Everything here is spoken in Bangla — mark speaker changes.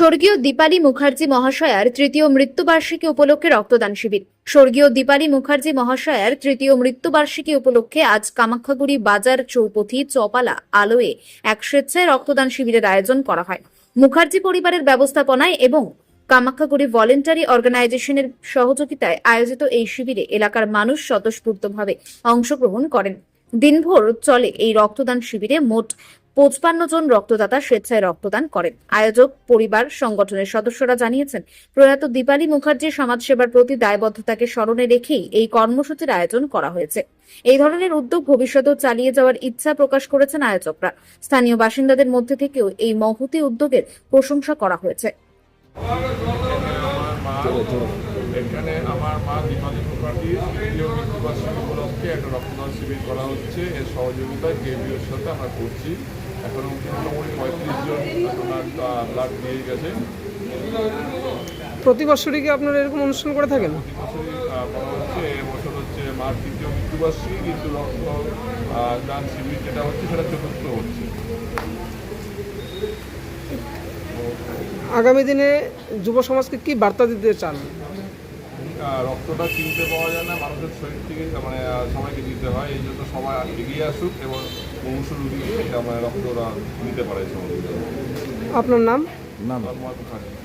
Speaker 1: স্বর্গীয় দীপালি মুখার্জি মহাশয়ার তৃতীয় মৃত্যুবার্ষিকী উপলক্ষে রক্তদান শিবির। স্বর্গীয় দীপালি মুখার্জি মহাশয়ার তৃতীয় মৃত্যুবার্ষিকী উপলক্ষে আজ কামাখ্যাগুড়ি বাজার চৌপথি চপালা আলোয়ে এক স্বেচ্ছায় রক্তদান শিবিরের আয়োজন করা হয়। মুখার্জি পরিবারের ব্যবস্থাপনায় এবং কামাখ্যাগুড়ি ভলেন্টারি অর্গানাইজেশনের সহযোগিতায় আয়োজিত এই শিবিরে এলাকার মানুষ স্বতঃস্ফূর্তভাবে অংশগ্রহণ করেন। দিনভর চলে এই রক্তদান শিবিরে মোট পঁচপান্ন জন রক্তদাতা স্বেচ্ছায় রক্তদান করেন। আয়োজক পরিবার সংগঠনের সদস্যরা জানিয়েছেন, প্রয়াত দীপালি মুখার্জির সমাজসেবার প্রতি দায়বদ্ধতাকে স্মরণে রেখেই এই কর্মসূচির আয়োজন করা হয়েছে। এই ধরনের উদ্যোগ ভবিষ্যতেও চালিয়ে যাওয়ার ইচ্ছা প্রকাশ করেছেন আয়োজকরা। স্থানীয় বাসিন্দাদের মধ্যে থেকেও এই মহতি উদ্যোগের প্রশংসা করা হয়েছে।
Speaker 2: এখানে আমার মা দীপালি মৃত্যুবার্ষিকী উপলক্ষে একটা রক্তদান শিবির করা হচ্ছে। এর সহযোগিতায় কেবিওর সাথে আমরা করছি। এখন মোটামুটি পঁয়ত্রিশ জন আপনার ব্লাড দিয়ে গেছে।
Speaker 3: প্রতি বছরই কি আপনারা এরকম অনুষ্ঠান করে থাকেন?
Speaker 2: প্রতি বছরই করা হচ্ছে এবছর হচ্ছে মার তৃতীয় মৃত্যুবার্ষিকী কিন্তু রক্ত দান শিবির যেটা হচ্ছে সেটা চতুর্থ হচ্ছে।
Speaker 3: আগামী দিনে যুব সমাজকে কি বার্তা দিতে চান?
Speaker 2: রক্তটা কিনতে পাওয়া যায় না মানুষের শরীর থেকে মানে সবাইকে দিতে হয় এই জন্য সবাই এগিয়ে আসুক এবং মুমূর্ষু রুগীকে এটা মানে রক্তটা নিতে পারে সবাই
Speaker 3: আপনার নাম?
Speaker 2: নাম? মুখার্জি